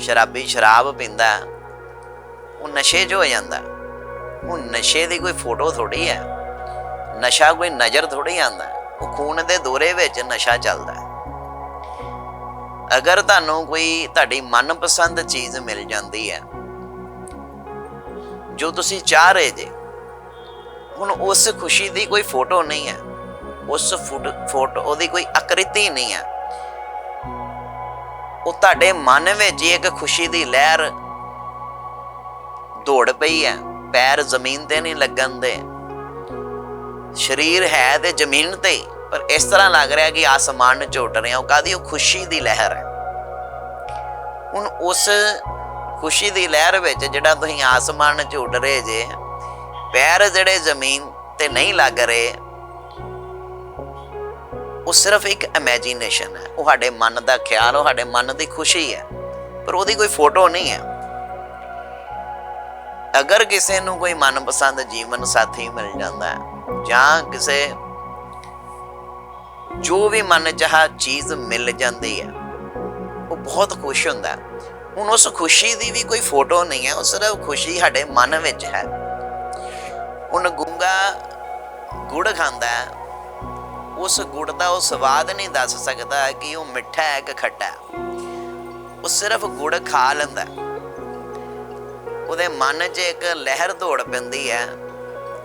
ਸ਼ਰਾਬੀ ਸ਼ਰਾਬ ਪੀਂਦਾ ਉਹ ਨਸ਼ੇ 'ਚ ਹੋ ਜਾਂਦਾ ਹੈ। ਉਹ ਨਸ਼ੇ ਦੀ ਕੋਈ ਫੋਟੋ ਥੋੜੀ ਹੈ। ਨਸ਼ਾ ਕੋਈ ਨਜ਼ਰ ਥੋੜੀ ਆਂਦਾ ਉਹ ਖੂਨ ਦੇ ਦੌਰੇ ਵਿੱਚ ਨਸ਼ਾ ਚੱਲਦਾ ਅਗਰ ਤੁਹਾਨੂੰ ਕੋਈ ਤੁਹਾਡੀ ਮਨਪਸੰਦ ਚੀਜ਼ ਮਿਲ ਜਾਂਦੀ ਹੈ, ਜੋ ਤੁਸੀਂ ਚਾਹ ਰਹੇ ਜੇ, ਹੁਣ ਉਸ ਖੁਸ਼ੀ ਦੀ ਕੋਈ ਫੋਟੋ ਨਹੀਂ ਹੈ। ਉਸ ਫੋਟੋ ਉਹਦੀ ਕੋਈ ਆਕ੍ਰਿਤੀ ਨਹੀਂ ਹੈ। ਉਹ ਤੁਹਾਡੇ ਮਨ ਵਿੱਚ ਹੀ ਇੱਕ ਖੁਸ਼ੀ ਦੀ ਲਹਿਰ ਦੌੜ ਪਈ ਹੈ। ਪੈਰ ਜ਼ਮੀਨ ਤੇ ਨਹੀਂ ਲੱਗਣ ਦੇ। ਸਰੀਰ ਹੈ ਤੇ ਜ਼ਮੀਨ ਤੇ ਹੀ, ਪਰ ਇਸ ਤਰ੍ਹਾਂ ਲੱਗ ਰਿਹਾ ਕਿ ਆਸਮਾਨ ਨੂੰ ਝੁੱਟ ਰਿਹਾ। ਉਹ ਕਾਦੀ ਉਹ ਖੁਸ਼ੀ ਦੀ ਲਹਿਰ ਹੈ। ਹੁਣ ਉਸ ਖੁਸ਼ੀ ਦੀ ਲਹਿਰ ਵਿੱਚ ਜਿਹੜਾ ਤੁਸੀਂ ਆਸਮਾਨ ਨੂੰ ਝੁੱਟ ਰਹੇ ਜੇ ਪੈਰ ਜਿਹੜੇ ਜ਼ਮੀਨ ਤੇ ਨਹੀਂ ਲੱਗ ਰਹੇ ਉਹ ਸਿਰਫ ਇੱਕ ਇਮੇਜਿਨੇਸ਼ਨ ਹੈ। ਉਹ ਸਾਡੇ ਮਨ ਦਾ ਖਿਆਲ, ਉਹ ਸਾਡੇ ਮਨ ਦੀ ਖੁਸ਼ੀ ਹੈ। ਪਰ ਉਹਦੀ ਕੋਈ ਫੋਟੋ ਨਹੀਂ ਹੈ। ਅਗਰ ਕਿਸੇ ਨੂੰ ਕੋਈ ਮਨਪਸੰਦ ਜੀਵਨ ਸਾਥੀ ਮਿਲ ਜਾਂਦਾ ਹੈ, ਜਾਂ ਕਿਸੇ ਜੋ ਵੀ ਮਨ ਚਾਹ ਚੀਜ਼ ਮਿਲ ਜਾਂਦੀ ਹੈ, ਉਹ ਬਹੁਤ ਖੁਸ਼ ਹੁੰਦਾ ਹੈ। ਹੁਣ ਉਸ ਖੁਸ਼ੀ ਦੀ ਵੀ ਕੋਈ ਫੋਟੋ ਨਹੀਂ ਹੈ, ਉਹ ਸਿਰਫ ਖੁਸ਼ੀ ਸਾਡੇ ਮਨ ਵਿੱਚ ਹੈ। ਹੁਣ ਗੁੰਗਾ ਗੁੜ ਖਾਂਦਾ ਹੈ ਉਸ ਗੁੜ ਦਾ ਉਹ ਸਵਾਦ ਨਹੀਂ ਦੱਸ ਸਕਦਾ ਕਿ ਉਹ ਮਿੱਠਾ ਹੈ ਕਿ ਖੱਟਾ ਹੈ। ਉਹ ਸਿਰਫ ਗੁੜ ਖਾ ਲੈਂਦਾ ਉਹਦੇ ਮਨ 'ਚ ਇੱਕ ਲਹਿਰ ਦੌੜ ਪੈਂਦੀ ਹੈ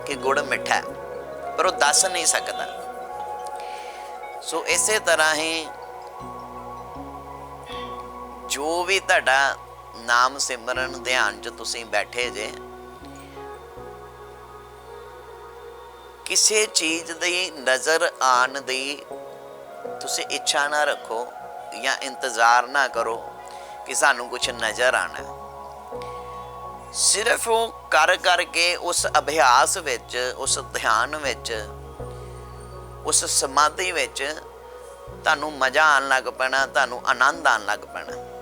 ਕਿ ਗੁੜ ਮਿੱਠਾ ਹੈ, ਪਰ ਉਹ ਦੱਸ ਨਹੀਂ ਸਕਦਾ। ਸੋ ਇਸੇ ਤਰ੍ਹਾਂ ਹੀ ਜੋ ਵੀ ਤੁਹਾਡਾ ਨਾਮ ਸਿਮਰਨ, ਧਿਆਨ 'ਚ ਤੁਸੀਂ ਬੈਠੇ ਜੇ ਕਿਸੇ ਚੀਜ਼ ਦੀ ਨਜ਼ਰ ਆਣ ਦੀ ਤੁਸੀਂ ਇੱਛਾ ਨਾ ਰੱਖੋ ਜਾਂ ਇੰਤਜ਼ਾਰ ਨਾ ਕਰੋ ਕਿ ਸਾਨੂੰ ਕੁਝ ਨਜ਼ਰ ਆਣਾ ਸਿਰਫ ਉਹ ਕਰ ਕਰਕੇ ਉਸ ਅਭਿਆਸ ਵਿੱਚ, ਉਸ ਧਿਆਨ ਵਿੱਚ, ਉਸ ਸਮਾਧੀ ਵਿੱਚ ਤੁਹਾਨੂੰ ਮਜ਼ਾ ਆਉਣ ਲੱਗ ਪੈਣਾ, ਤੁਹਾਨੂੰ ਆਨੰਦ ਆਉਣ ਲੱਗ ਪੈਣਾ।